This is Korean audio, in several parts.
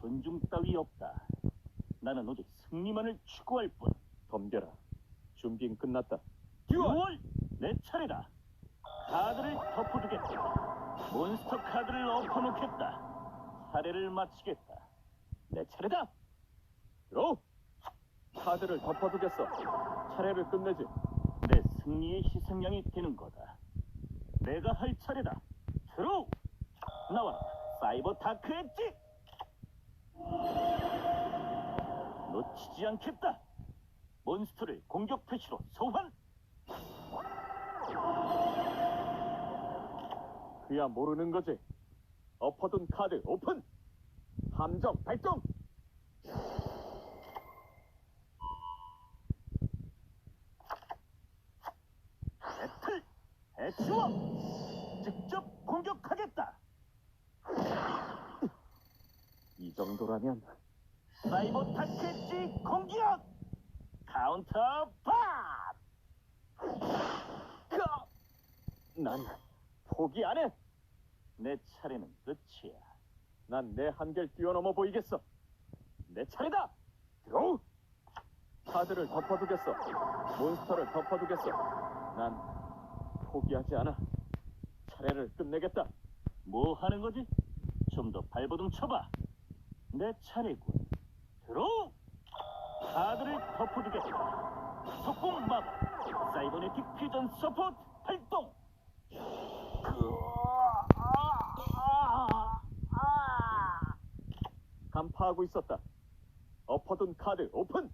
존중 따위 없다. 나는 오직 승리만을 추구할 뿐. 덤벼라. 준비는 끝났다. 듀얼! 내 차례다. 카드를 덮어두겠다. 몬스터 카드를 엎어놓겠다. 사례를 마치겠다. 내 차례다. 들어! 카드를 덮어두겠어. 차례를 끝내지. 내 승리의 희생양이 되는 거다. 내가 할 차례다. 들어! 나와라. 사이버 다크 엣지! 놓치지 않겠다. 몬스터를 공격 표시로 소환! 그야 모르는 거지. 엎어둔 카드 오픈. 함정 발동. 배틀! 해치워! 직접 공격하겠다. 이 정도라면 사이버 엣지 공격! 카운터 팝! 난 포기 안 해. 내 차례는 끝이야. 난 내 한계를 뛰어넘어 보이겠어. 내 차례다. 들어. 카드를 덮어두겠어. 몬스터를 덮어두겠어. 난 포기하지 않아. 차례를 끝내겠다. 뭐 하는 거지? 좀 더 발버둥 쳐봐. 내 차례군. 들어! 카드를 덮어두겠다. 속공 마법. 사이버네틱 퓨전 서포트 발동! 간파하고 있었다. 엎어둔 카드 오픈.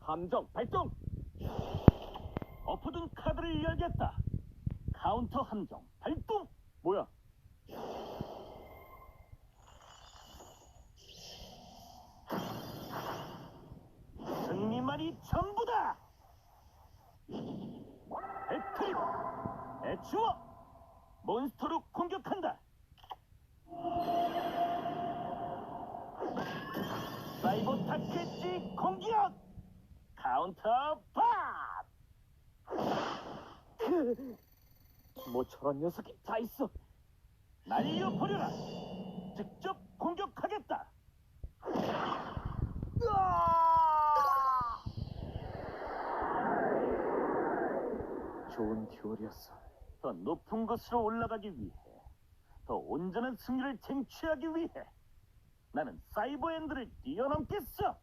함정 발동. 엎어둔 카드를 열겠다. 카운터 함정 발동! 뭐야? 승리만이 전부다! 배틀! 애치워! 몬스터로 공격한다! 사이버 타켓지 공격! 카운터 팝! 뭐 저런 녀석이 다 있어. 날려버려라! 직접 공격하겠다! 좋은 듀얼이었어. 더 높은 곳으로 올라가기 위해, 더 온전한 승리를 쟁취하기 위해, 나는 사이버 엔드를 뛰어넘겠어!